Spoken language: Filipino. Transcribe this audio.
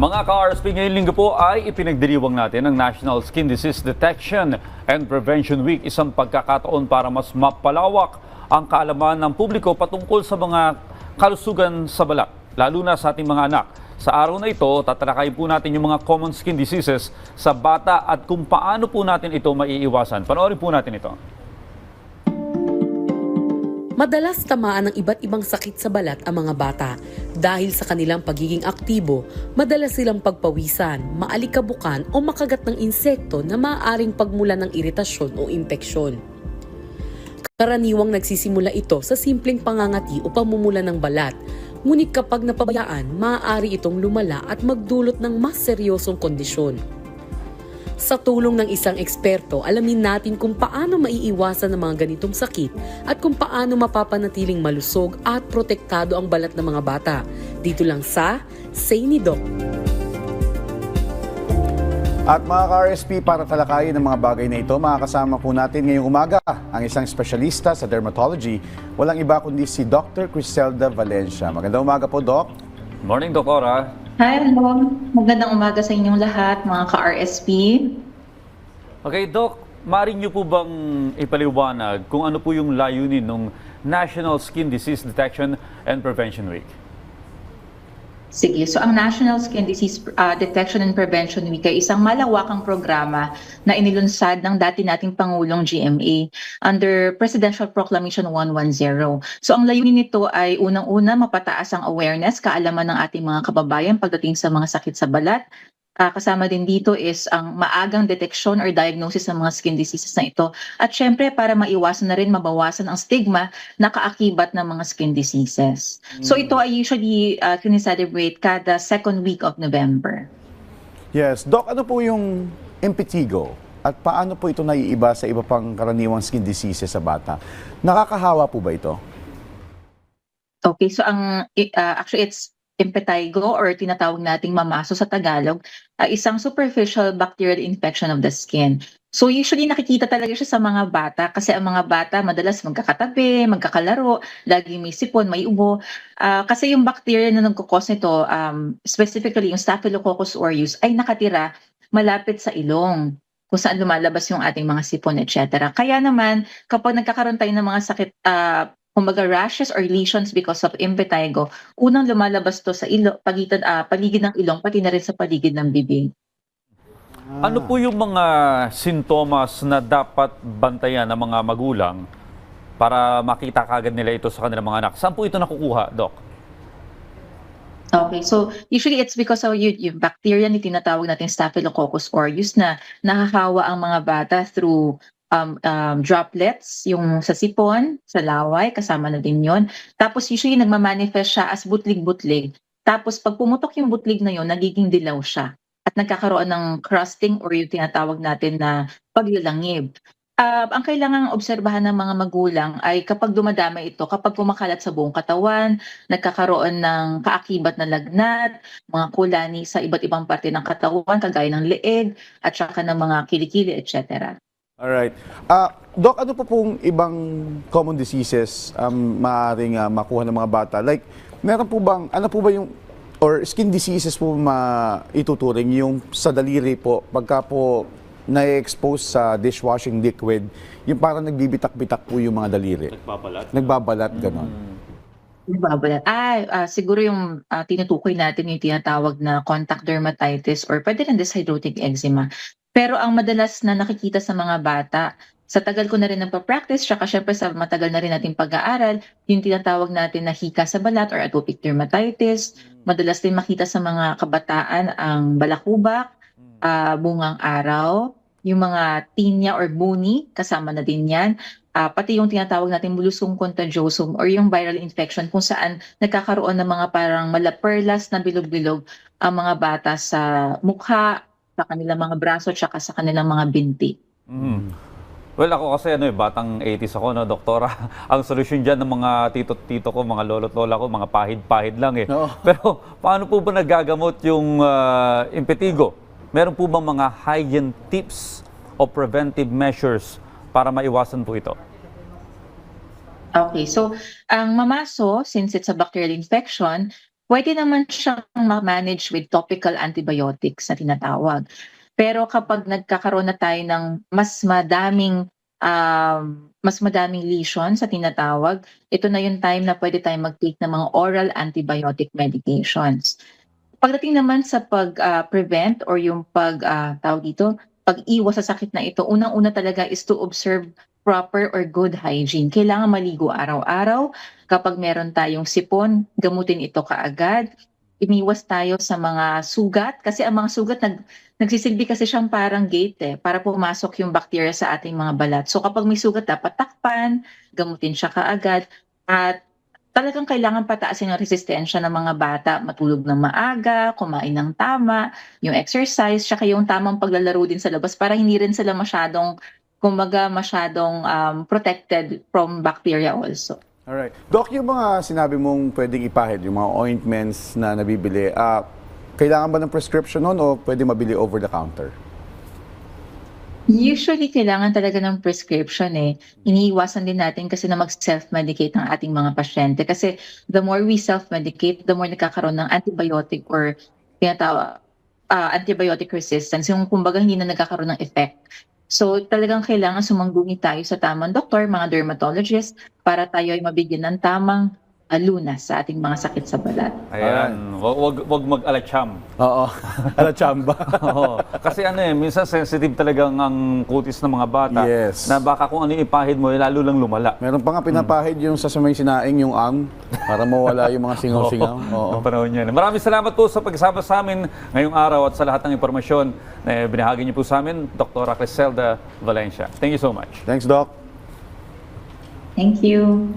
Mga ka-RSP ngayong linggo po ay ipinagdiriwang natin ang National Skin Disease Detection and Prevention Week, isang pagkakataon para mas mapalawak ang kaalaman ng publiko patungkol sa mga kalusugan sa balat, lalo na sa ating mga anak. Sa araw na ito, tatalakayin po natin yung mga common skin diseases sa bata at kung paano po natin ito maiiwasan. Panoorin po natin ito. Madalas tamaan ng iba't ibang sakit sa balat ang mga bata. Dahil sa kanilang pagiging aktibo, madalas silang pagpawisan, maalikabukan o makagat ng insekto na maaaring pagmula ng iritasyon o impeksyon. Karaniwang nagsisimula ito sa simpleng pangangati o pamumula ng balat. Ngunit kapag napabayaan, maaari itong lumala at magdulot ng mas seryosong kondisyon. Sa tulong ng isang eksperto, alamin natin kung paano maiiwasan ang mga ganitong sakit at kung paano mapapanatiling malusog at protektado ang balat ng mga bata. Dito lang sa Say ni Doc. At mga ka-RSP, para talakayin ang mga bagay na ito, makakasama po natin ngayong umaga ang isang espesyalista sa dermatology. Walang iba kundi si Dr. Criselda Valencia. Magandang umaga po, Doc. Morning, Doktora. Hi, hello. Magandang umaga sa inyong lahat, mga ka-RSP. Okay, Doc, maaari niyo po bang ipaliwanag kung ano po yung layunin ng National Skin Disease Detection and Prevention Week? Sige, so ang National Skin Disease uh, Detection and Prevention Week ay isang malawakang programa na inilunsad ng dati nating Pangulong GMA under Presidential Proclamation 110. So ang layunin nito ay unang-una mapataas ang awareness, kaalaman ng ating mga kababayan pagdating sa mga sakit sa balat. Ah, kasama din dito is ang maagang deteksyon or diagnosis ng mga skin diseases na ito. At syempre para maiwasan na rin mabawasan ang stigma na kaakibat ng mga skin diseases. So ito ay usually uh, celebrate kada second week of November. Yes, Doc, ano po yung impetigo? At paano po ito naiiba sa iba pang karaniwang skin diseases sa bata? Nakakahawa po ba ito? Okay, so ang uh, actually it's impetigo or tinatawag nating mamaso sa Tagalog, uh, isang superficial bacterial infection of the skin. So usually nakikita talaga siya sa mga bata kasi ang mga bata madalas magkakatabi, magkakalaro, lagi may sipon, may ubo. Ah, kasi yung bacteria na nagkukos nito, um, specifically yung Staphylococcus aureus, ay nakatira malapit sa ilong kung saan lumalabas yung ating mga sipon, etc. Kaya naman, kapag nagkakaroon tayo ng mga sakit, ah, kumbaga rashes or lesions because of impetigo, unang lumalabas to sa ilo, pagitan, ah, paligid ng ilong, pati na rin sa paligid ng bibig. Ano po yung mga sintomas na dapat bantayan ng mga magulang para makita kagad nila ito sa kanilang mga anak? Saan po ito nakukuha, Doc? Okay, so usually it's because of yung, yung bacteria na tinatawag natin Staphylococcus aureus na nakakawa ang mga bata through um, um, droplets, yung sa sipon, sa laway, kasama na din yon. Tapos usually nagmamanifest siya as butlig-butlig. Tapos pag pumutok yung butlig na yon, nagiging dilaw siya. At nagkakaroon ng crusting or yung tinatawag natin na paglalangib. Ah, ang kailangang obserbahan ng mga magulang ay kapag dumadami ito, kapag kumakalat sa buong katawan, nagkakaroon ng kaakibat na lagnat, mga kulani sa iba't ibang parte ng katawan, kagaya ng leeg, at saka ng mga kilikili, etc. Alright. Ah, Doc, ano po pong ibang common diseases um, maaaring ah, makuha ng mga bata? Like, meron po bang, ano po ba yung, or skin diseases po maituturing yung sa daliri po, pagka po na-expose sa dishwashing liquid, yung parang nagbibitak-bitak po yung mga daliri. Nagbabalat? Nagbabalat, ganon. Nagbabalat. Ah, ah, siguro yung ah, tinutukoy natin yung tinatawag na contact dermatitis or pwede rin dyshidrotic eczema. Pero ang madalas na nakikita sa mga bata, sa tagal ko na rin nagpa-practice, tsaka syempre sa matagal na rin nating pag-aaral, yung tinatawag natin na hika sa balat or atopic dermatitis. Madalas din makita sa mga kabataan ang balakubak, ah, bungang araw, yung mga tinea or buni, kasama na din yan. Ah, pati yung tinatawag natin bulusong contagiosum or yung viral infection kung saan nagkakaroon ng mga parang malaperlas na bilog-bilog ang mga bata sa mukha, sa kanilang mga braso, tsaka sa kanilang mga binti. Mm. Well, ako kasi ano eh, batang 80s ako, no, doktora. Ang solusyon dyan ng mga tito-tito ko, mga lolo't lola ko, mga pahid-pahid lang eh. Oo. Pero paano po ba nagagamot yung ah, impetigo? Meron po bang mga hygiene tips o preventive measures para maiwasan po ito? Okay, so ang mamaso, since it's a bacterial infection, pwede naman siyang ma-manage with topical antibiotics na tinatawag. Pero kapag nagkakaroon na tayo ng mas madaming um, mas madaming lesion sa tinatawag, ito na yung time na pwede tayong mag-take ng mga oral antibiotic medications. Pagdating naman sa pag-prevent or yung pag, ah, tawag dito, pag-iwas sa sakit na ito, unang-una talaga is to observe proper or good hygiene. Kailangan maligo araw-araw. Kapag meron tayong sipon, gamutin ito kaagad. Iniwas tayo sa mga sugat kasi ang mga sugat nag, nagsisilbi kasi siyang parang gate eh, para pumasok yung bacteria sa ating mga balat. So kapag may sugat, dapat takpan, gamutin siya kaagad. At talagang kailangan pataasin ang resistensya ng mga bata, matulog ng maaga, kumain ng tama, yung exercise, tsaka yung tamang paglalaro din sa labas para hindi rin sila masyadong, kumaga masyadong um, protected from bacteria also. Alright. Doc, yung mga sinabi mong pwedeng ipahid, yung mga ointments na nabibili, ah, kailangan ba ng prescription nun o pwede mabili over the counter? Usually, kailangan talaga ng prescription eh. Iniiwasan din natin kasi na mag-self-medicate ang ating mga pasyente. Kasi the more we self-medicate, the more nagkakaroon ng antibiotic or tinatawag ah, antibiotic resistance, yung kumbaga hindi na nagkakaroon ng effect. So talagang kailangan sumangguni tayo sa tamang doktor, mga dermatologist, para tayo ay mabigyan ng tamang lunas sa ating mga sakit sa balat. Ayan, wag, wag, wag mag-alacham. Oo. Ala chamba. Oo. Kasi ano eh, minsan sensitive talagang ang kutis ng mga bata. Yes. Na baka kung ano yung ipahid mo, eh, lalo lang lumala. Meron pa nga pinapahid yung sa may sinaing yung ang para mawala yung mga singaw-singaw. Oo. Ang panahon yan. Maraming salamat po sa pagsama sa amin ngayong araw at sa lahat ng impormasyon na binahagi niyo po sa amin, Dr. Criselda Valencia. Thank you so much. Thanks, Doc. Thank you.